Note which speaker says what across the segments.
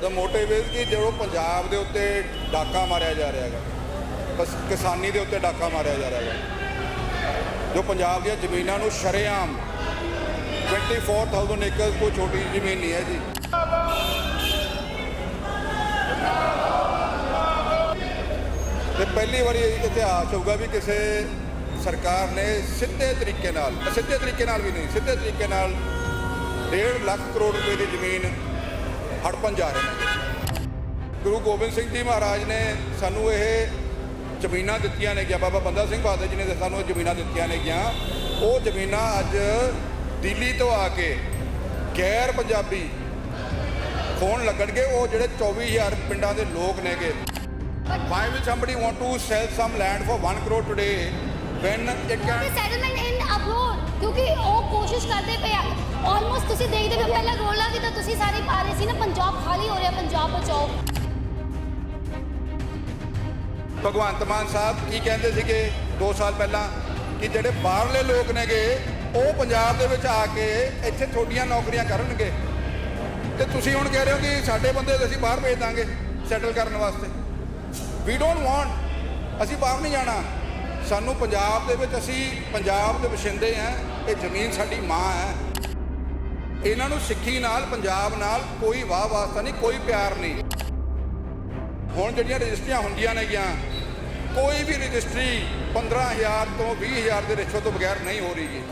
Speaker 1: The motive is ਕਿ ਜਦੋਂ ਪੰਜਾਬ ਦੇ ਉੱਤੇ ਡਾਕਾ ਮਾਰਿਆ ਜਾ ਰਿਹਾ ਹੈਗਾ ਬਸ ਕਿਸਾਨੀ ਦੇ ਉੱਤੇ ਡਾਕਾ ਮਾਰਿਆ ਜਾ ਰਿਹਾ ਹੈਗਾ ਜੋ ਪੰਜਾਬ ਦੀਆਂ ਜ਼ਮੀਨਾਂ ਨੂੰ ਸ਼ਰੇਆਮ 24000 ਏਕੜ ਕੋਈ ਛੋਟੀ ਜ਼ਮੀਨ ਨਹੀਂ ਹੈ ਜੀ ਤੇ ਪਹਿਲੀ ਵਾਰੀ ਇਤਿਹਾਸ ਹੋਊਗਾ ਵੀ ਕਿਸੇ ਸਰਕਾਰ ਨੇ ਸਿੱਧੇ ਤਰੀਕੇ ਨਾਲ ਸਿੱਧੇ ਤਰੀਕੇ ਨਾਲ ਵੀ ਨਹੀਂ ਸਿੱਧੇ ਤਰੀਕੇ ਨਾਲ 1.5 ਲੱਖ ਕਰੋੜ ਰੁਪਏ ਦੀ ਜ਼ਮੀਨ ਹੜਪਣ ਜਾ ਰਹੇ ਨੇ। ਗੁਰੂ ਗੋਬਿੰਦ ਸਿੰਘ ਜੀ ਮਹਾਰਾਜ ਨੇ ਸਾਨੂੰ ਇਹ ਜ਼ਮੀਨਾਂ ਦਿੱਤੀਆਂ ਨੇ ਗਿਆ। ਬਾਬਾ ਬੰਦਾ ਸਿੰਘ ਬਹਾਦਰ ਜੀ ਨੇ ਸਾਨੂੰ ਜ਼ਮੀਨਾਂ ਦਿੱਤੀਆਂ ਨੇ ਗਿਆ। ਉਹ ਜ਼ਮੀਨਾਂ ਅੱਜ ਦਿੱਲੀ ਤੋਂ ਆ ਕੇ ਗੈਰ ਪੰਜਾਬੀ ਖੋਣ ਲੱਗਣਗੇ। ਉਹ ਜਿਹੜੇ 24000 ਪਿੰਡਾਂ ਦੇ ਲੋਕ ਨੇਗੇ। Why will somebody want to sell some land for 1 crore today when it can
Speaker 2: settlement in abroad ਕਿਉਂਕਿ ਉਹ ਕੋਸ਼ਿਸ਼ ਕਰਦੇ ਪਏ ਆ। ਆਲਮੋਸਟ ਤੁਸੀਂ ਦੇਖਦੇ ਪਏ ਹੋ, ਪਹਿਲਾਂ ਰੋਲਾ ਵੀ ਤਾਂ ਤੁਸੀਂ ਸਾਰੇ ਪਾ ਰਹੇ ਸੀ ਨਾ ਪੰਜਾਬ ਖਾਲੀ ਹੋ ਰਿਹਾ ਪੰਜਾਬ ਬਚਾਓ।
Speaker 1: ਭਗਵੰਤ ਮਾਨ ਸਾਹਿਬ ਕੀ ਕਹਿੰਦੇ ਸੀਗੇ 2 ਸਾਲ ਪਹਿਲਾਂ ਕਿ ਜਿਹੜੇ ਬਾਹਰਲੇ ਲੋਕ ਨੇਗੇ ਉਹ ਪੰਜਾਬ ਦੇ ਵਿੱਚ ਆ ਕੇ ਇੱਥੇ ਤੁਹਾਡੀਆਂ ਨੌਕਰੀਆਂ ਕਰਨਗੇ। ਤੇ ਤੁਸੀਂ ਹੁਣ ਕਹਿ ਰਹੇ ਹੋ ਕਿ ਸਾਡੇ ਬੰਦੇ ਅਸੀਂ ਬਾਹਰ ਭੇਜ ਦਾਂਗੇ ਸੈਟਲ ਕਰਨ ਵਾਸਤੇ। ਵੀ ਡੋਨਟ ਵਾਂਟ ਅਸੀਂ ਬਾਹਰ ਨਹੀਂ ਜਾਣਾ। ਸਾਨੂੰ ਪੰਜਾਬ ਦੇ ਵਿੱਚ ਅਸੀਂ ਪੰਜਾਬ ਦੇ ਵਸਿੰਦੇ ਆ ਇਹ ਜ਼ਮੀਨ ਸਾਡੀ ਮਾਂ ਹੈ। ਇਹਨਾਂ ਨੂੰ ਸਿੱਖੀ ਨਾਲ, ਪੰਜਾਬ ਨਾਲ ਕੋਈ ਵਾਹ ਵਾਸਤਾ ਨਹੀਂ, ਕੋਈ ਪਿਆਰ ਨਹੀਂ। ਹੁਣ ਜਿਹੜੀਆਂ ਰਜਿਸਟਰੀਆਂ ਹੁੰਦੀਆਂ ਨੇਗੀਆਂ, ਕੋਈ ਵੀ ਰਜਿਸਟਰੀ 15000 ਤੋਂ 20000 ਦੇ ਰਿਸ਼ਵਤ ਤੋਂ ਬਗੈਰ ਨਹੀਂ ਹੋ ਰਹੀ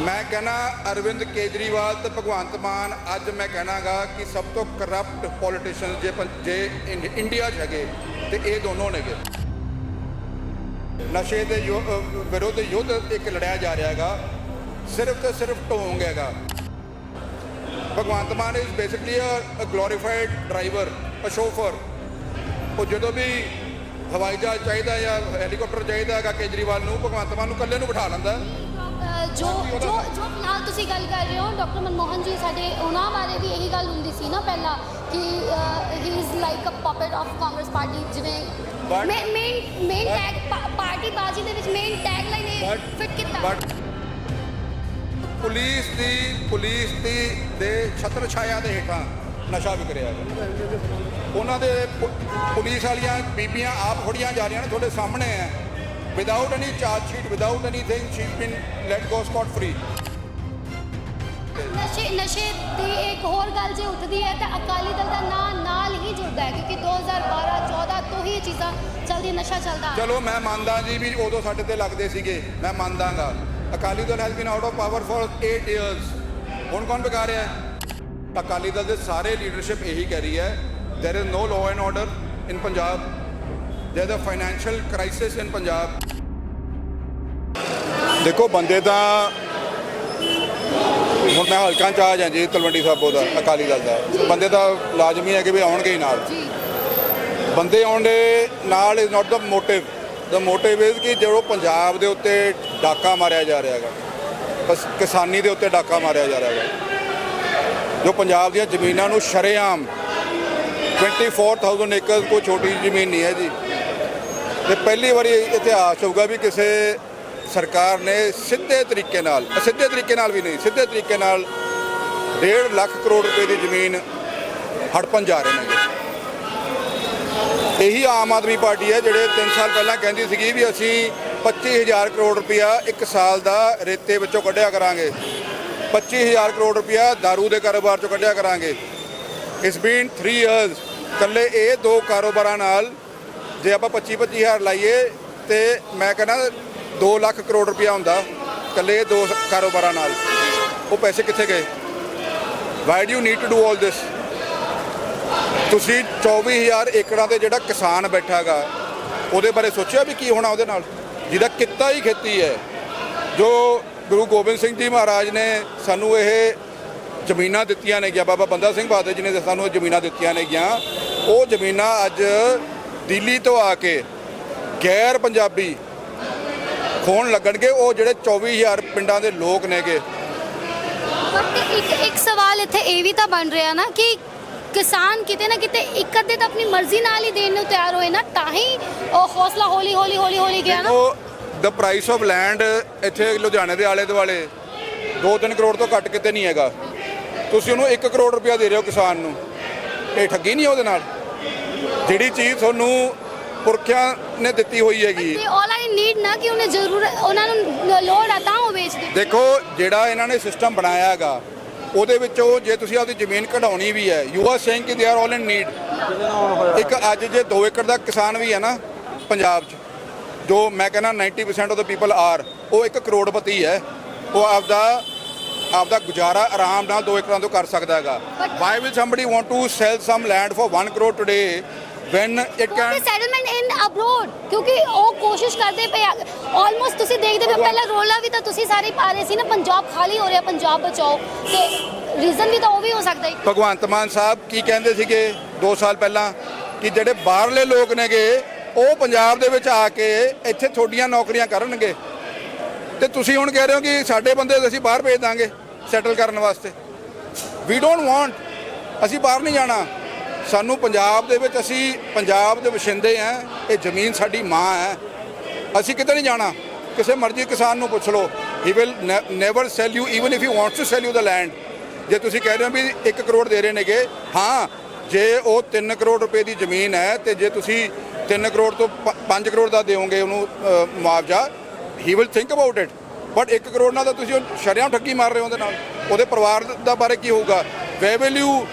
Speaker 1: ਮੈਂ ਕਹਿਣਾ ਅਰਵਿੰਦ ਕੇਜਰੀਵਾਲ ਤੇ ਭਗਵੰਤ ਮਾਨ, ਅੱਜ ਮੈਂ ਕਹਿਣਾਗਾ ਕਿ ਸਭ ਤੋਂ ਕਰਪਟ ਪੋਲੀਟੀਸ਼ੀਅਨ ਜੇ ਪੰ- ਜੇ ਇੰ- ਇੰਡੀਆ 'ਚ ਹੈਗੇ, ਤੇ ਇਹ ਦੋਨੋਂ ਨੇਗੇ। ਨਸ਼ੇ ਦੇ ਵਿਰੁੱਧ ਯੁੱਧ ਇੱਕ ਲੜਿਆ ਜਾ ਰਿਹਾ ਹੈਗਾ। ਸਿਰਫ ਤੇ ਸਿਰਫ ਢੋਂਗ ਹੈਗਾ। Bhagwant Mann is basically a glorified driver a chauffeur ਉਹ ਜਦੋਂ ਵੀ ਹਵਾਈ ਜਹਾਜ਼ ਚਾਹੀਦਾ ਜਾਂ ਹੈਲੀਕਾਪਟਰ ਚਾਹੀਦਾ ਹੈਗਾ ਕੇਜਰੀਵਾਲ ਨੂੰ ਭਗਵੰਤ ਮਾਨ ਨੂੰ ਇਕੱਲੇ ਨੂੰ ਬਿਠਾ ਲੈਂਦਾ।
Speaker 2: ਜੋ ਜੋ ਜੋ ਫਿਲਹਾਲ ਤੁਸੀਂ ਗੱਲ ਕਰ ਰਹੇ ਹੋ ਡਾਕਟਰ ਮਨਮੋਹਨ ਜੀ ਸਾਡੇ ਉਹਨਾਂ ਬਾਰੇ ਵੀ ਇਹੀ ਗੱਲ ਹੁੰਦੀ ਸੀ ਨਾ ਪਹਿਲਾਂ ਕਿ he is like a puppet of Congress party ਜਿਵੇਂ ਮੇਨ ਮੇਨ ਟੈਗ ਪਾਰਟੀ ਬਾਜੀ ਦੇ ਵਿੱਚ ਮੇਨ ਟੈਗ ਲਾਈਨ ਇਹ
Speaker 1: But-
Speaker 2: ਫਿੱਟ ਕੀਤਾ।
Speaker 1: ਬਟ ਪੁਲਿਸ ਦੀ ਪੁਲਿਸ ਦੀ ਦੇ ਛਤਰ ਛਾਇਆ ਦੇ ਹੇਠਾਂ ਨਸ਼ਾ ਵਿਕ ਰਿਹਾ ਹੈ। ਉਹਨਾਂ ਦੇ ਪੁ- ਪੁਲਿਸ ਵਾਲੀਆਂ ਬੀਬੀਆਂ ਆਪ ਫੜੀਆਂ ਜਾ ਰਹੀਆਂ ਨੇ ਤੁਹਾਡੇ ਸਾਹਮਣੇ ਹੈ। Without any charge sheet without anything she been let go scot free
Speaker 2: ਨਸ਼ੇ ਨਸ਼ੇ ਦੀ ਇੱਕ ਹੋਰ ਗੱਲ ਜੇ ਉੱਠਦੀ ਹੈ ਤਾਂ ਅਕਾਲੀ ਦਲ ਦਾ ਨਾਂ ਨਾਲ ਹੀ ਜੁੜਦਾ ਹੈ ਕਿਉਂਕਿ 2012 14 ਤੋਂ ਹੀ ਇਹ ਚੀਜ਼ਾਂ ਜਲਦੀ ਨਸ਼ਾ ਚੱਲਦਾ।
Speaker 1: ਚਲੋ ਮੈਂ ਮੰਨਦਾ ਜੀ ਵੀ ਉਦੋਂ ਸਾਡੇ ਤੇ ਲੱਗਦੇ ਸੀਗੇ। ਮੈਂ ਮੰਨਦਾਗਾ। Akali Dal has been out of power for 8 years ਹੁਣ ਕੌਣ ਬਿਗਾ ਰਿਹਾ ਹੈ? ਅਕਾਲੀ ਦਲ ਦੇ ਸਾਰੇ ਲੀਡਰਸ਼ਿਪ ਇਹੀ ਕਹਿ ਰਹੀ ਹੈ there is no law and in Punjab Punjab. There's a financial crisis in Punjab. ਦੇਖੋ ਬੰਦੇ ਦਾ ਹੁਣ ਮੈਂ ਹਲਕਾਂ ਚ ਆ ਜਾਂ ਜੀ ਤਲਵੰਡੀ ਸਾਬੋ ਦਾ ਅਕਾਲੀ ਦਲ ਦਾ। ਬੰਦੇ ਦਾ ਲਾਜ਼ਮੀ ਹੈ ਕਿ ਵੀ ਆਉਣਗੇ ਹੀ ਨਾਲ। ਬੰਦੇ ਆਉਣ ਦੇ ਨਾਲ is not the motive the motive is ਕਿ ਜਦੋਂ ਪੰਜਾਬ ਦੇ ਉੱਤੇ ਡਾਕਾ ਮਾਰਿਆ ਜਾ ਰਿਹਾ ਹੈਗਾ ਬਸ ਕਿਸਾਨੀ ਦੇ ਉੱਤੇ ਡਾਕਾ ਮਾਰਿਆ ਜਾ ਰਿਹਾ ਹੈਗਾ। ਜੋ ਪੰਜਾਬ ਦੀਆਂ ਜ਼ਮੀਨਾਂ ਨੂੰ ਸ਼ਰੇਆਮ 24000 ਏਕੜ ਕੋਈ ਛੋਟੀ ਜ਼ਮੀਨ ਨਹੀਂ ਹੈ ਜੀ ਤੇ ਪਹਿਲੀ ਵਾਰੀ ਇਤਿਹਾਸ ਹੋਊਗਾ ਵੀ ਕਿਸੇ ਸਰਕਾਰ ਨੇ ਸਿੱਧੇ ਤਰੀਕੇ ਨਾਲ ਸਿੱਧੇ ਤਰੀਕੇ ਨਾਲ ਵੀ ਨਹੀਂ, ਸਿੱਧੇ ਤਰੀਕੇ ਨਾਲ 1.5 ਲੱਖ ਕਰੋੜ ਰੁਪਏ ਦੀ ਜ਼ਮੀਨ ਹੜਪਣ ਜਾ ਰਹੇ ਨੇ। ਇਹੀ ਆਮ ਆਦਮੀ ਪਾਰਟੀ ਹੈ ਜਿਹੜੇ 3 ਸਾਲ ਪਹਿਲਾਂ ਕਹਿੰਦੀ ਸੀਗੀ ਵੀ ਅਸੀਂ 25000 ਕਰੋੜ ਰੁਪਇਆ ਇੱਕ ਸਾਲ ਦਾ ਰੇਤੇ ਵਿੱਚੋਂ ਕੱਢਿਆ ਕਰਾਂਗੇ। 25000 ਕਰੋੜ ਰੁਪਇਆ दारू ਦੇ ਕਾਰੋਬਾਰ ਚੋਂ ਕੱਢਿਆ ਕਰਾਂਗੇ। ਇਟਸ ਬੀਨ 3 ਇਅਰਸ ਕੱਲੇ ਇਹ ਦੋ ਕਾਰੋਬਾਰਾਂ ਨਾਲ ਜੇ ਆਪਾਂ 25 25000 ਲਾਈਏ ਤੇ ਮੈਂ ਕਹਿੰਦਾ 2 ਲੱਖ ਕਰੋੜ ਰੁਪਇਆ ਹੁੰਦਾ ਕੱਲੇ ਇਹ ਦੋ ਕਾਰੋਬਾਰਾਂ ਨਾਲ। ਉਹ ਪੈਸੇ ਕਿੱਥੇ ਗਏ? Why do need to do all this ਤੁਸੀਂ 24000 ਏਕੜਾਂ ਤੇ ਜਿਹੜਾ ਕਿਸਾਨ ਬੈਠਾ ਹੈਗਾ, ਉਹਦੇ ਬਾਰੇ ਸੋਚਿਆ ਵੀ ਕੀ ਹੋਣਾ ਉਹਦੇ ਨਾਲ? ਜਿਹਦਾ ਕਿੱਤਾ ਹੀ ਖੇਤੀ ਹੈ। ਜੋ ਗੁਰੂ ਗੋਬਿੰਦ ਸਿੰਘ ਜੀ ਮਹਾਰਾਜ ਨੇ ਸਾਨੂੰ ਇਹ ਜ਼ਮੀਨਾਂ ਦਿੱਤੀਆਂ ਨੇ ਗਿਆ, ਬਾਬਾ ਬੰਦਾ ਸਿੰਘ ਬਹਾਦਰ ਜੀ ਨੇ ਸਾਨੂੰ ਇਹ ਜ਼ਮੀਨਾਂ ਦਿੱਤੀਆਂ ਨੇ ਗਿਆ। ਉਹ ਜ਼ਮੀਨਾਂ ਅੱਜ ਦਿੱਲੀ ਤੋਂ ਆ ਕੇ ਗੈਰ ਪੰਜਾਬੀ ਖੋਣ ਲੱਗਣਗੇ। ਉਹ ਜਿਹੜੇ 24000 ਪਿੰਡਾਂ ਦੇ ਲੋਕ ਨੇਗੇ।
Speaker 2: ਇੱਕ ਇੱਕ ਸਵਾਲ ਇੱਥੇ ਇਹ ਵੀ ਤਾਂ ਬਣ ਰਿਹਾ ਨਾ ਕਿ ਕਿਸਾਨ ਕਿਤੇ ਨਾ ਕਿਤੇ ਇੱਕ ਅੱਧੇ ਤਾਂ ਆਪਣੀ ਮਰਜ਼ੀ ਨਾਲ ਹੀ ਦੇਣ ਨੂੰ ਤਿਆਰ ਹੋਏ ਨਾ ਤਾਂ ਹੀ ਉਹ ਹੌਸਲਾ ਹੌਲੀ ਹੌਲੀ ਹੌਲੀ ਹੌਲੀ ਗਿਆ ਨਾ।
Speaker 1: ਉਹ ਦ ਪ੍ਰਾਈਸ ਆਫ ਲੈਂਡ ਇੱਥੇ ਲੁਧਿਆਣੇ ਦੇ ਆਲੇ ਦੁਆਲੇ 2-3 ਕਰੋੜ ਤੋਂ ਘੱਟ ਕਿਤੇ ਨਹੀਂ ਹੈਗਾ। ਤੁਸੀਂ ਉਹਨੂੰ 1 ਕਰੋੜ ਰੁਪਇਆ ਦੇ ਰਹੇ ਹੋ ਕਿਸਾਨ ਨੂੰ। ਇਹ ਠੱਗੀ ਨਹੀਂ ਉਹਦੇ ਨਾਲ? ਜਿਹੜੀ ਚੀਜ਼ ਤੁਹਾਨੂੰ ਪੁਰਖਿਆਂ ਨੇ ਦਿੱਤੀ ਹੋਈ ਹੈਗੀ।
Speaker 2: ਤੇ ਆਲ ਆਈ ਨੀਡ ਨਾ ਕਿ ਉਹਨੇ ਜ਼ਰੂਰ ਉਹਨਾਂ ਨੂੰ ਲੋੜ ਆ ਤਾਂ ਉਹ ਵੇਚਦੇ
Speaker 1: ਦੇਖੋ ਜਿਹੜਾ ਇਹਨਾਂ ਨੇ ਸਿਸਟਮ ਬਣਾਇਆ ਹੈਗਾ ਉਹਦੇ ਵਿੱਚੋਂ ਜੇ ਤੁਸੀਂ ਆਪਦੀ ਜ਼ਮੀਨ ਕਢਾਉਣੀ ਵੀ ਹੈ ਯੂ ਆਰ ਸੇਇੰਗ ਕਿ they are all in need ਇੱਕ ਅੱਜ ਜੇ 2 ਏਕੜ ਦਾ ਕਿਸਾਨ ਵੀ ਹੈ ਨਾ ਪੰਜਾਬ 'ਚ ਜੋ ਮੈਂ ਕਹਿੰਦਾ 90% ਆਫ ਦਾ ਪੀਪਲ ਆਰ ਉਹ ਇੱਕ ਕਰੋੜਪਤੀ ਹੈ ਉਹ ਆਪਦਾ ਆਪਦਾ ਗੁਜ਼ਾਰਾ ਆਰਾਮ ਨਾਲ 2 ਏਕੜਾਂ ਤੋਂ ਕਰ ਸਕਦਾ ਹੈਗਾ। Why will somebody want to sell some land for 1 crore today when it can
Speaker 2: settlement in abroad ਕਿਉਂਕਿ ਉਹ ਕੋਸ਼ਿਸ਼ ਕਰਦੇ ਪਏ ਆਲਮੋਸਟ ਤੁਸੀਂ ਦੇਖਦੇ ਪਏ ਪਹਿਲਾਂ ਰੋਲਾ ਵੀ ਤਾਂ ਤੁਸੀਂ ਸਾਰੇ ਪਾ ਰਹੇ ਸੀ ਨਾ ਪੰਜਾਬ ਖਾਲੀ ਹੋ ਰਿਹਾ ਪੰਜਾਬ ਬਚਾਓ ਤੇ ਰੀਜ਼ਨ ਵੀ ਤਾਂ ਉਹ ਵੀ ਹੋ ਸਕਦਾ ਹੈ
Speaker 1: ਭਗਵੰਤ ਮਾਨ ਸਾਹਿਬ ਕੀ ਕਹਿੰਦੇ ਸੀਗੇ 2 ਸਾਲ ਪਹਿਲਾਂ ਕਿ ਜਿਹੜੇ ਬਾਹਰਲੇ ਲੋਕ ਨੇਗੇ ਉਹ ਪੰਜਾਬ ਦੇ ਵਿੱਚ ਆ ਕੇ ਇੱਥੇ ਤੁਹਾਡੀਆਂ ਨੌਕਰੀਆਂ ਕਰਨਗੇ ਤੇ ਤੁਸੀਂ ਹੁਣ ਕਹਿ ਰਹੇ ਹੋ ਕਿ ਸਾਡੇ ਬੰਦੇ ਅਸੀਂ ਬਾਹਰ ਭੇਜ ਦਾਂਗੇ ਸੈਟਲ ਕਰਨ ਵਾਸਤੇ ਵੀ ਡੋਨਟ ਵਾਂਟ ਅਸੀਂ ਬਾਹਰ ਨਹੀਂ ਜਾਣਾ ਸਾਨੂੰ ਪੰਜਾਬ ਦੇ ਵਿੱਚ ਅਸੀਂ ਪੰਜਾਬ ਦੇ ਵਸਿੰਦੇ ਆ, ਇਹ ਜ਼ਮੀਨ ਸਾਡੀ ਮਾਂ ਹੈ। ਅਸੀਂ ਕਿਤੇ ਨਹੀਂ ਜਾਣਾ। ਕਿਸੇ ਮਰਜ਼ੀ ਕਿਸਾਨ ਨੂੰ ਪੁੱਛ ਲਓ। He will never sell you even if he wants to sell you the land ਜੇ ਤੁਸੀਂ ਕਹਿ ਰਹੇ ਹੋ ਵੀ 1 ਕਰੋੜ ਦੇ ਰਹੇ ਨੇਗੇ, ਹਾਂ, ਜੇ ਉਹ 3 ਕਰੋੜ ਰੁਪਏ ਦੀ ਜ਼ਮੀਨ ਹੈ, ਤੇ ਜੇ ਤੁਸੀਂ 3 ਕਰੋੜ ਤੋਂ 5 ਕਰੋੜ ਦਾ ਦਿਓਗੇ ਉਹਨੂੰ ਮੁਆਵਜ਼ਾ he will think about it but 1 crore ਨਾਲ ਤਾਂ ਤੁਸੀਂ ਸ਼ਰਿਆਂ ਠੱਗੀ ਮਾਰ ਰਹੇ ਹੋ ਉਹਦੇ ਨਾਲ। ਉਹਦੇ ਪਰਿਵਾਰ ਦਾ ਬਾਰੇ ਕੀ ਹੋਊਗਾ? ਵੇ ਵਿਲ ਯੂ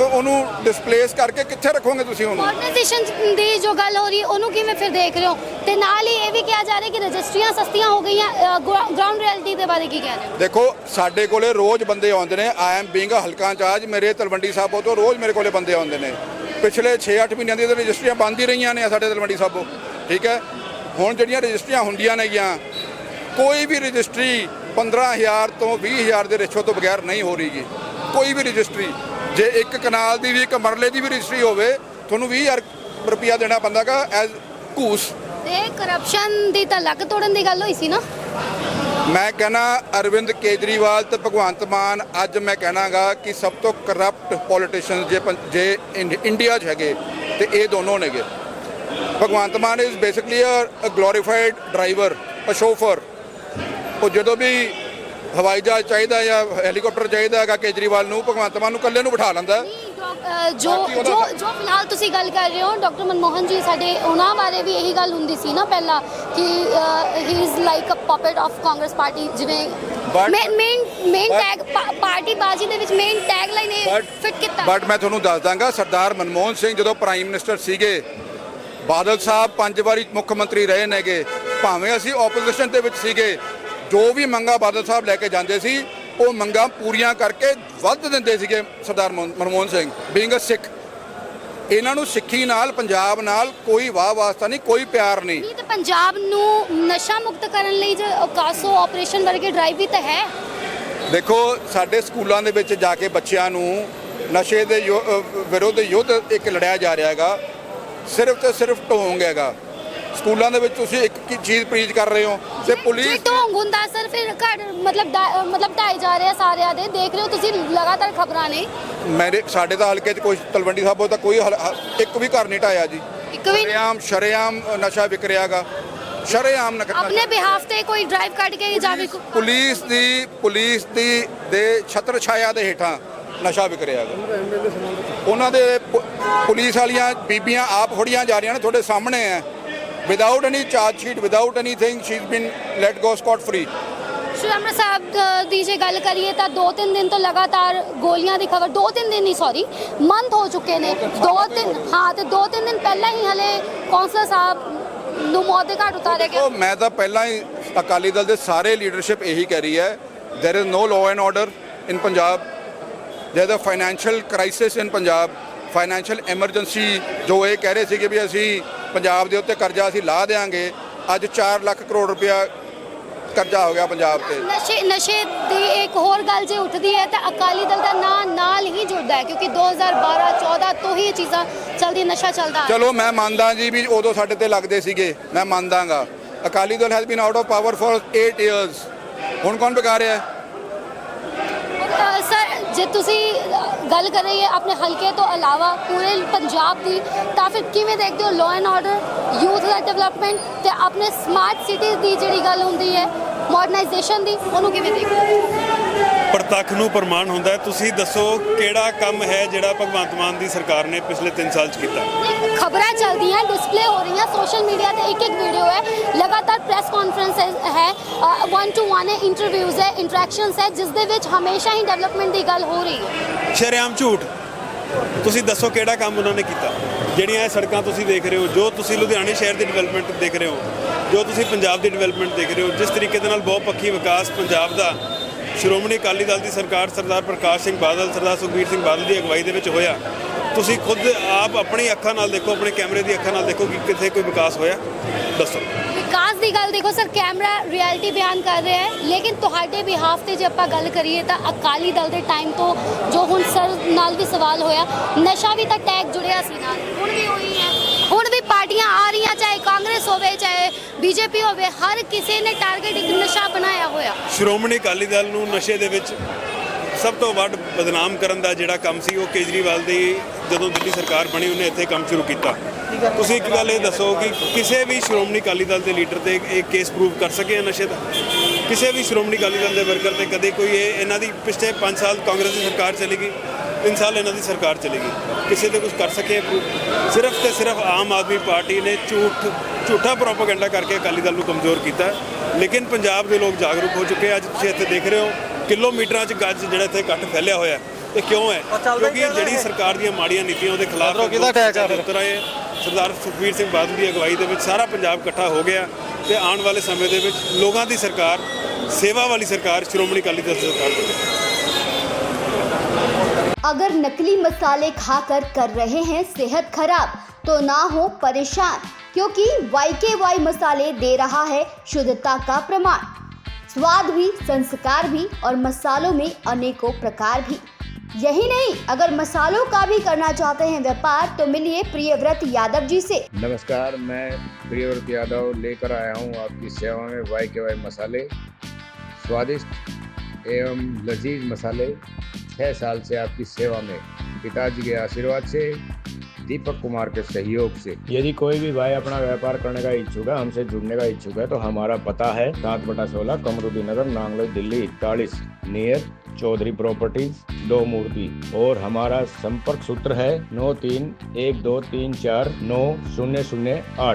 Speaker 1: ਉਹਨੂੰ ਡਿਸਪਲੇਸ ਕਰਕੇ ਕਿੱਥੇ ਰੱਖੋਗੇ ਤੁਸੀਂ ਉਹਨੂੰ?
Speaker 2: ਮਾਡਰਨਾਈਜੇਸ਼ਨ ਦੀ ਜੋ ਗੱਲ ਹੋ ਰਹੀ ਉਹਨੂੰ ਕਿਵੇਂ ਫਿਰ ਦੇਖ ਰਹੇ ਹੋ? ਤੇ ਨਾਲ ਹੀ ਇਹ ਵੀ ਕਿਹਾ ਜਾ ਰਿਹਾ ਕਿ ਰਜਿਸਟਰੀਆਂ ਸਸਤੀਆਂ ਹੋ ਗਈਆਂ ਗਰਾਊਂਡ ਰਿਐਲਿਟੀ ਦੇ ਬਾਰੇ ਕੀ ਕਹਿ ਰਹੇ ਹੋ?
Speaker 1: ਦੇਖੋ ਸਾਡੇ ਕੋਲੇ ਰੋਜ਼ ਬੰਦੇ ਆਉਂਦੇ ਨੇ ਆਈ ਐਮ ਬੀਇੰਗ ਹਲਕਾ ਇੰਚਾਰਜ ਮੇਰੇ ਤਲਵੰਡੀ ਸਾਬੋ ਤੋਂ ਰੋਜ਼ ਮੇਰੇ ਕੋਲੇ ਬੰਦੇ ਆਉਂਦੇ ਨੇ। ਪਿਛਲੇ 6-8 ਮਹੀਨਿਆਂ ਦੀ ਤਾਂ ਰਜਿਸਟਰੀਆਂ ਬੰਦ ਹੀ ਰਹੀਆਂ ਨੇ ਸਾਡੇ ਤਲਵੰਡੀ ਸਾਬੋ ਠੀਕ ਹੈ? ਹੁਣ ਜਿਹੜੀਆਂ ਰਜਿਸਟਰੀਆਂ ਹੁੰਦੀਆਂ ਨੇਗੀਆਂ ਕੋਈ ਵੀ ਰਜਿਸਟਰੀ 15000 ਤੋਂ 20000 ਦੇ ਰਿਸ਼ਵਤ ਤੋਂ ਬਗੈਰ ਨਹੀਂ ਹੋ ਰਹੀਗੀ। ਕੋਈ ਵੀ ਰਜਿਸਟਰੀ ਜੇ ਇੱਕ ਕਨਾਲ ਦੀ ਵੀ ਇੱਕ ਮਰਲੇ ਦੀ ਵੀ ਰਜਿਸਟਰੀ ਹੋਵੇ ਤੁਹਾਨੂੰ 20000 ਰੁਪਿਆ ਦੇਣਾ ਪੈਂਦਾਗਾ ਐਜ਼ ਘੂਸ।
Speaker 2: ਤੇ ਕਰਪਸ਼ਨ ਦੀ ਤਾਂ ਲੱਕ ਤੋੜਨ ਦੀ ਗੱਲ ਹੋਈ ਸੀ ਨਾ?
Speaker 1: ਮੈਂ ਕਹਿਣਾ ਅਰਵਿੰਦ ਕੇਜਰੀਵਾਲ ਤੇ ਭਗਵੰਤ ਮਾਨ ਅੱਜ ਮੈਂ ਕਹਿਣਾਗਾ ਕਿ ਸਭ ਤੋਂ ਕਰਪਟ ਪੋਲੀਟੀਸ਼ੀਅਨ ਜੇ ਪੰ- ਜੇ ਇੰਡ- ਇੰਡੀਆ 'ਚ ਹੈਗੇ ਤੇ ਇਹ ਦੋਨੋਂ ਨੇਗੇ। Bhagwant Mann is basically a glorified driver a chauffeur ਉਹ ਜਦੋਂ ਵੀ ਹਵਾਈ ਜਹਾਜ਼ ਚਾਹੀਦਾ ਜਾਂ ਹੈਲੀਕਾਪਟਰ ਚਾਹੀਦਾ ਹੈਗਾ ਕੇਜਰੀਵਾਲ ਨੂੰ ਭਗਵੰਤ ਮਾਨ ਨੂੰ ਇਕੱਲੇ ਨੂੰ ਬਿਠਾ ਲੈਂਦਾ ਹੈ।
Speaker 2: ਜੋ ਜੋ ਜੋ ਫਿਲਹਾਲ ਤੁਸੀਂ ਗੱਲ ਕਰ ਰਹੇ ਹੋ ਡਾਕਟਰ ਮਨਮੋਹਨ ਜੀ ਸਾਡੇ ਉਹਨਾਂ ਬਾਰੇ ਵੀ ਇਹੀ ਗੱਲ ਹੁੰਦੀ ਸੀ ਨਾ ਪਹਿਲਾਂ ਕਿ he is like a puppet of Congress party ਜਿਵੇਂ
Speaker 1: But-
Speaker 2: main main
Speaker 1: but-
Speaker 2: tag party ਬਾਜੀ ਦੇ ਵਿੱਚ ਮੇਨ ਟੈਗ ਲਾਈਨ ਇਹ ਫਿੱਟ ਕੀਤਾ
Speaker 1: ਬਟ ਮੈਂ ਤੁਹਾਨੂੰ ਦੱਸ ਦਾਂਗਾ ਸਰਦਾਰ ਮਨਮੋਹਨ ਸਿੰਘ ਜਦੋਂ ਪ੍ਰਾਈਮ ਮਿਨਿਸਟਰ ਸੀਗੇ ਬਾਦਲ ਸਾਹਿਬ ਪੰਜ ਵਾਰੀ ਮੁੱਖ ਮੰਤਰੀ ਰਹੇ ਨੇਗੇ ਭਾਵੇਂ ਅਸੀਂ ਆਪੋਜੀਸ਼ਨ ਦੇ ਵਿੱਚ ਸੀਗੇ ਜੋ ਵੀ ਮੰਗਾ ਬਾਦਲ ਸਾਹਿਬ ਲੈ ਕੇ ਜਾਂਦੇ ਸੀ ਉਹ ਮੰਗਾਂ ਪੂਰੀਆਂ ਕਰਕੇ ਵੱਧ ਦਿੰਦੇ ਸੀਗੇ ਸਰਦਾਰ ਮਨ- ਮਨਮੋਹਨ ਸਿੰਘ ਬੀਇੰਗ ਅ ਸਿੱਖ। ਇਹਨਾਂ ਨੂੰ ਸਿੱਖੀ ਨਾਲ ਪੰਜਾਬ ਨਾਲ ਕੋਈ ਵਾਹ ਵਾਸਤਾ ਨਹੀਂ ਕੋਈ ਪਿਆਰ ਨਹੀਂ।
Speaker 2: ਨਹੀਂ ਤੇ ਪੰਜਾਬ ਨੂੰ ਨਸ਼ਾ ਮੁਕਤ ਕਰਨ ਲਈ ਜੋ ਕਾਸੋ ਆਪਰੇਸ਼ਨ ਵਰਗੇ ਡਰਾਈਵ ਵੀ ਤਾਂ ਹੈ।
Speaker 1: ਦੇਖੋ ਸਾਡੇ ਸਕੂਲਾਂ ਦੇ ਵਿੱਚ ਜਾ ਕੇ ਬੱਚਿਆਂ ਨੂੰ ਨਸ਼ੇ ਦੇ ਵਿਰੁੱਧ ਯੁੱਧ ਇੱਕ ਲੜਿਆ ਜਾ ਰਿਹਾ ਹੈਗਾ। ਸਿਰਫ ਤੇ ਸਿਰਫ ਢੋਂਗ ਹੈਗਾ। ਸਕੂਲਾਂ ਦੇ ਵਿੱਚ ਤੁਸੀਂ ਇੱਕ ਕੀ ਚੀਜ਼ ਪ੍ਰੀਚ ਕਰ ਰਹੇ ਹੋ ਤੇ
Speaker 2: ਜੇ
Speaker 1: ਪੁਲਿਸ
Speaker 2: ਢੋਂਗ ਹੁੰਦਾ ਸਰ ਫਿਰ ਘਰ ਮਤਲਬ ਮਤਲਬ ਢਾਏ ਜਾ ਰਹੇ ਆ ਸਾਰਿਆਂ ਦੇ। ਦੇਖ ਰਹੇ ਹੋ ਤੁਸੀਂ ਲਗਾਤਾਰ ਖਬਰਾਂ ਨੇ।
Speaker 1: ਮੇਰੇ ਸਾਡੇ ਤਾਂ ਹਲਕੇ 'ਚ ਕੋਈ ਤਲਵੰਡੀ ਸਾਬੋ ਤਾਂ ਕੋਈ ਹਲ- ਹ- ਇੱਕ ਵੀ ਘਰ ਨਹੀਂ ਢਾਇਆ ਜੀ।
Speaker 2: ਇੱਕ ਵੀ
Speaker 1: ਸ਼ਰੇਆਮ ਸ਼ਰੇਆਮ ਨਸ਼ਾ ਵਿਕ ਰਿਹਾਗਾ ਸ਼ਰੇਆਮ ਨਕ-
Speaker 2: ਆਪਣੇ ਬਿਹਾਫ ਤੇ ਕੋਈ ਡਰਾਈਵ ਕੱਢ ਕੇ ਜਾਵੇ ਕੋ-
Speaker 1: ਪੁਲਿਸ ਦੀ ਪੁਲਿਸ ਦੀ ਦੇ ਛਤਰ ਛਾਇਆ ਦੇ ਹੇਠਾਂ ਨਸ਼ਾ ਵਿਕ ਰਿਹਾ ਉਹਨਾਂ ਦੇ ਪੁ- ਪੁਲਿਸ ਵਾਲੀਆਂ ਬੀਬੀਆਂ ਆਪ ਫੜੀਆਂ ਜਾ ਰਹੀਆਂ ਨੇ ਤੁਹਾਡੇ ਸਾਹਮਣੇ ਹੈ any charge sheet without anything she is been let go scot free
Speaker 2: Shri Amrit Sahib ਦੀ ਜੇ ਗੱਲ ਕਰੀਏ ਤਾਂ ਦੋ ਤਿੰਨ ਦਿਨ ਤੋਂ ਲਗਾਤਾਰ ਗੋਲੀਆਂ ਦੀ ਖਬਰ ਦੋ ਤਿੰਨ ਦਿਨ ਨਹੀਂ ਸੌਰੀ ਮੰਥ ਹੋ ਚੁੱਕੇ ਨੇ ਦੋ ਤਿੰਨ ਹਾਂ ਤੇ ਦੋ ਤਿੰਨ ਦਿਨ ਪਹਿਲਾਂ ਹੀ ਹਲੇ ਕੌਂਸਲਰ ਸਾਹਿਬ ਨੂੰ ਮੌਤ ਦੇ ਘਾਟ ਉਤਾਰਿਆ ਗਿਆ
Speaker 1: ਉਹ ਮੈਂ ਤਾਂ ਪਹਿਲਾਂ ਹੀ ਅਕਾਲੀ ਦਲ ਦੇ ਸਾਰੇ ਲੀਡਰਸ਼ਿਪ ਇਹੀ ਕਹਿ ਰਹੀ ਹੈ there is no law and order in Punjab there is a financial crisis in Punjab financial emergency ਜੋ ਇਹ ਕਹਿ ਰਹੇ ਸੀਗੇ ਵੀ ਅਸੀਂ ਪੰਜਾਬ ਦੇ ਉੱਤੇ ਕਰਜ਼ਾ ਅਸੀਂ ਲਾ ਦੇਾਂਗੇ ਅੱਜ 4 ਲੱਖ ਕਰੋੜ ਰੁਪਇਆ ਕਰਜ਼ਾ ਹੋ ਗਿਆ ਪੰਜਾਬ ਤੇ।
Speaker 2: ਨਸ਼ੇ ਨਸ਼ੇ ਦੀ ਇੱਕ ਹੋਰ ਗੱਲ ਜੇ ਉੱਠਦੀ ਹੈ ਤਾਂ ਅਕਾਲੀ ਦਲ ਦਾ ਨਾਂ ਨਾਲ ਹੀ ਜੁੜਦਾ ਹੈ ਕਿਉਂਕਿ 2012 14 ਤੋਂ ਹੀ ਇਹ ਚੀਜ਼ਾਂ ਚੱਲਦੀ ਨਸ਼ਾ ਚੱਲਦਾ।
Speaker 1: ਚਲੋ ਮੈਂ ਮੰਨਦਾ ਜੀ ਵੀ ਉਦੋਂ ਸਾਡੇ ਤੇ ਲੱਗਦੇ ਸੀਗੇ। ਮੈਂ ਮੰਨਦਾਗਾ। Akali Dal has been out of power for 8 years ਹੁਣ ਕੌਣ ਬਿਗਾ ਰਿਹਾ ਹੈ
Speaker 2: ਸਰ, ਜੇ ਤੁਸੀਂ ਗੱਲ ਕਰ ਰਹੀ ਹੈ ਆਪਣੇ ਹਲਕੇ ਤੋਂ ਇਲਾਵਾ ਪੂਰੇ ਪੰਜਾਬ ਦੀ, ਤਾਂ ਫਿਰ ਕਿਵੇਂ ਦੇਖਦੇ ਹੋ ਲਾਅ ਐਂਡ ਆਰਡਰ ਯੂਥ ਦਾ ਡਿਵੈਲਪਮੈਂਟ ਤੇ ਆਪਣੇ ਸਮਾਰਟ ਸਿਟੀਜ਼ ਦੀ ਜਿਹੜੀ ਗੱਲ ਹੁੰਦੀ ਹੈ ਮਾਡਰਨਾਈਜੇਸ਼ਨ ਦੀ, ਉਹਨੂੰ ਕਿਵੇਂ ਦੇਖਦੇ ਹੋ?
Speaker 3: ਪ੍ਰਤੱਖ ਨੂੰ ਪ੍ਰਮਾਣ ਹੁੰਦਾ ਹੈ। ਤੁਸੀਂ ਦੱਸੋ ਕਿਹੜਾ ਕੰਮ ਹੈ ਜਿਹੜਾ ਭਗਵੰਤ ਮਾਨ ਦੀ ਸਰਕਾਰ ਨੇ ਪਿਛਲੇ 3 ਸਾਲ ਚ ਕੀਤਾ?
Speaker 2: ਖਬਰਾਂ ਚੱਲਦੀਆਂ ਡਿਸਪਲੇ ਹੋ ਰਹੀਆਂ ਸੋਸ਼ਲ ਮੀਡੀਆ ਤੇ ਇੱਕ ਇੱਕ ਵੀਡੀਓ ਹੈ। ਲਗਾਤਾਰ ਪ੍ਰੈਸ ਕਾਨਫਰੰਸ ਹੈ 1 ਟੂ 1 ਹੈ ਇੰਟਰਵਿਊਜ਼ ਹੈ ਇੰਟਰੈਕਸ਼ਨਸ ਹੈ ਜਿਸ ਦੇ ਵਿੱਚ ਹਮੇਸ਼ਾ ਹੀ ਡਿਵੈਲਪਮੈਂਟ ਦੀ ਗੱਲ ਹੋ ਰਹੀ ਹੈ।
Speaker 3: ਸ਼ਰੇਆਮ ਝੂਠ। ਤੁਸੀਂ ਦੱਸੋ ਕਿਹੜਾ ਕੰਮ ਉਹਨਾਂ ਨੇ ਕੀਤਾ? ਜਿਹੜੀਆਂ ਇਹ ਸੜਕਾਂ ਤੁਸੀਂ ਦੇਖ ਰਹੇ ਹੋ ਜੋ ਤੁਸੀਂ ਲੁਧਿਆਣੇ ਸ਼ਹਿਰ ਦੀ ਡਿਵੈਲਪਮੈਂਟ ਦੇਖ ਰਹੇ ਹੋ ਜੋ ਤੁਸੀਂ ਪੰਜਾਬ ਦੀ ਡਿਵੈਲਪਮੈਂਟ ਦੇਖ ਰਹੇ ਹੋ ਜਿਸ ਤਰੀਕੇ ਦੇ ਨਾਲ ਬਹੁਪੱਖੀ ਵਿਕਾਸ ਪੰਜਾਬ ਦਾ ਸ਼੍ਰੋਮਣੀ ਅਕਾਲੀ ਦਲ ਦੀ ਸਰਕਾਰ ਸਰਦਾਰ ਪ੍ਰਕਾਸ਼ ਸਿੰਘ ਬਾਦਲ, ਸਰਦਾਰ ਸੁਖਬੀਰ ਸਿੰਘ ਬਾਦਲ ਦੀ ਅਗਵਾਈ ਦੇ ਵਿੱਚ ਹੋਇਆ। ਤੁਸੀਂ ਖੁਦ ਆਪ ਆਪਣੀ ਅੱਖਾਂ ਨਾਲ ਦੇਖੋ, ਆਪਣੇ ਕੈਮਰੇ ਦੀ ਅੱਖਾਂ ਨਾਲ ਦੇਖੋ ਕਿ ਕਿੱਥੇ ਕੋਈ ਵਿਕਾਸ ਹੋਇਆ। ਦੱਸੋ।
Speaker 2: ਵਿਕਾਸ ਦੀ ਗੱਲ ਦੇਖੋ ਸਰ, ਕੈਮਰਾ ਰਿਐਲਿਟੀ ਬਿਆਨ ਕਰ ਰਿਹਾ ਹੈ, ਲੇਕਿਨ ਤੁਹਾਡੇ ਬਿਹਾਫ ਤੇ ਜੇ ਆਪਾਂ ਗੱਲ ਕਰੀਏ ਤਾਂ ਅਕਾਲੀ ਦਲ ਦੇ ਟਾਈਮ ਤੋਂ ਜੋ ਹੁਣ ਸਰ ਨਾਲ ਵੀ ਸਵਾਲ ਹੋਇਆ, ਨਸ਼ਾ ਵੀ ਤਾਂ ਟੈਗ ਜੁੜਿਆ ਸੀ ਨਾਲ। ਹੁਣ ਵੀ ਉਹੀ ਪਾਰਟੀਆਂ ਆ ਰਹੀਆਂ, ਚਾਹੇ ਕਾਂਗਰਸ ਹੋਵੇ, ਚਾਹੇ ਬੀਜੇਪੀ ਹੋਵੇ, ਹਰ ਕਿਸੇ ਨੇ ਟਾਰਗੇਟ ਇੱਕ ਨਸ਼ਾ ਬਣਾਇਆ ਹੋਇਆ।
Speaker 3: ਸ਼੍ਰੋਮਣੀ ਅਕਾਲੀ ਦਲ ਨੂੰ ਨਸ਼ੇ ਦੇ ਵਿੱਚ ਸਭ ਤੋਂ ਵੱਧ ਬਦਨਾਮ ਕਰਨ ਦਾ ਜਿਹੜਾ ਕੰਮ ਸੀ, ਉਹ ਕੇਜਰੀਵਾਲ ਦੀ ਜਦੋਂ ਦਿੱਲੀ ਸਰਕਾਰ ਬਣੀ, ਉਹਨੇ ਇੱਥੇ ਕੰਮ ਸ਼ੁਰੂ ਕੀਤਾ। ਤੁਸੀਂ ਇੱਕ ਗੱਲ ਇਹ ਦੱਸੋ ਕਿ ਕਿਸੇ ਵੀ ਸ਼੍ਰੋਮਣੀ ਅਕਾਲੀ ਦਲ ਦੇ ਲੀਡਰ ਤੇ ਇਹ ਕੇਸ ਪ੍ਰੂਵ ਕਰ ਸਕੇ ਨਸ਼ੇ ਦਾ? ਕਿਸੇ ਵੀ ਸ਼੍ਰੋਮਣੀ ਅਕਾਲੀ ਦਲ ਦੇ ਵਰਕਰ ਤੇ ਕਦੇ ਕੋਈ ਇਹ ਇਹਨਾਂ ਦੀ ਪਿਛਲੇ 5 ਸਾਲ ਕਾਂਗਰਸ ਦੀ ਸਰਕਾਰ ਚਲੀ ਗਈ। 3 ਸਾਲ ਇਹਨਾਂ ਦੀ ਸਰਕਾਰ ਚਲੇਗੀ ਕਿਸੇ ਤੇ ਕੁਝ ਕਰ ਸਕੇ? ਸਿਰਫ ਤੇ ਸਿਰਫ ਆਮ ਆਦਮੀ ਪਾਰਟੀ ਨੇ ਝੂਠ ਝੂਠਾ ਪ੍ਰੋਪਾਗੈਂਡਾ ਕਰਕੇ ਅਕਾਲੀ ਦਲ ਨੂੰ ਕਮਜ਼ੋਰ ਕੀਤਾ। ਲੇਕਿਨ ਪੰਜਾਬ ਦੇ ਲੋਕ ਜਾਗਰੂਕ ਹੋ ਚੁੱਕੇ ਆ। ਅੱਜ ਤੁਸੀਂ ਇੱਥੇ ਦੇਖ ਰਹੇ ਹੋ ਕਿਲੋਮੀਟਰਾਂ 'ਚ ਗੱਜ ਜਿਹੜਾ ਇੱਥੇ ਇਕੱਠ ਫੈਲਿਆ ਹੋਇਆ ਹੈ। ਇਹ ਕਿਉਂ ਹੈ ਕਿਉਂਕਿ ਜਿਹੜੀ ਸਰਕਾਰ ਦੀਆਂ ਮਾੜੀਆਂ ਨੀਤੀਆਂ ਉਹਦੇ ਖਿਲਾਫ
Speaker 4: ਕਿਹਦਾ attack ਆ?
Speaker 3: ਉਤਰ ਆਏ ਸਰਦਾਰ ਸੁਖਬੀਰ ਸਿੰਘ ਬਾਦਲ ਦੀ ਅਗਵਾਈ ਦੇ ਵਿੱਚ ਸਾਰਾ ਪੰਜਾਬ ਇਕੱਠਾ ਹੋ ਗਿਆ ਤੇ ਆਉਣ ਵਾਲੇ ਸਮੇਂ ਦੇ ਵਿੱਚ ਲੋਕਾਂ ਦੀ ਸਰਕਾਰ ਸੇਵਾ ਵਾਲੀ ਸਰਕਾਰ ਸ਼੍ਰੋਮਣੀ ਅਕਾਲੀ ਦਲ ਦੀ ਸਰਕਾਰ ਬਣੇ
Speaker 5: अगर नकली मसाले खाकर कर रहे हैं सेहत खराब तो ना हो परेशान, क्योंकि वाई के वाई मसाले दे रहा है शुद्धता का प्रमाण। स्वाद भी, संस्कार भी और मसालों में अनेकों प्रकार भी। यही नहीं, अगर मसालों का भी करना चाहते हैं व्यापार तो मिलिए प्रियव्रत यादव जी से।
Speaker 6: नमस्कार, मैं प्रियव्रत यादव लेकर आया हूँ आपकी सेवा में वाई के वाई मसाले। स्वादिष्ट एवं लजीज मसाले। छः साल से आपकी सेवा में, पिताजी के आशीर्वाद से, दीपक कुमार के सहयोग से। यदि कोई भी भाई अपना व्यापार करने का इच्छुक है, हमसे जुड़ने का इच्छुक है तो हमारा पता है, सात बटा सोलह कमरुद्दीन नगर नांगलोई दिल्ली, इकतालीस, नियर, चौधरी प्रॉपर्टीज़, दो मूर्ति। और हमारा संपर्क सूत्र है नौ तीन एक दो तीन चार नौ शून्य शून्य आठ।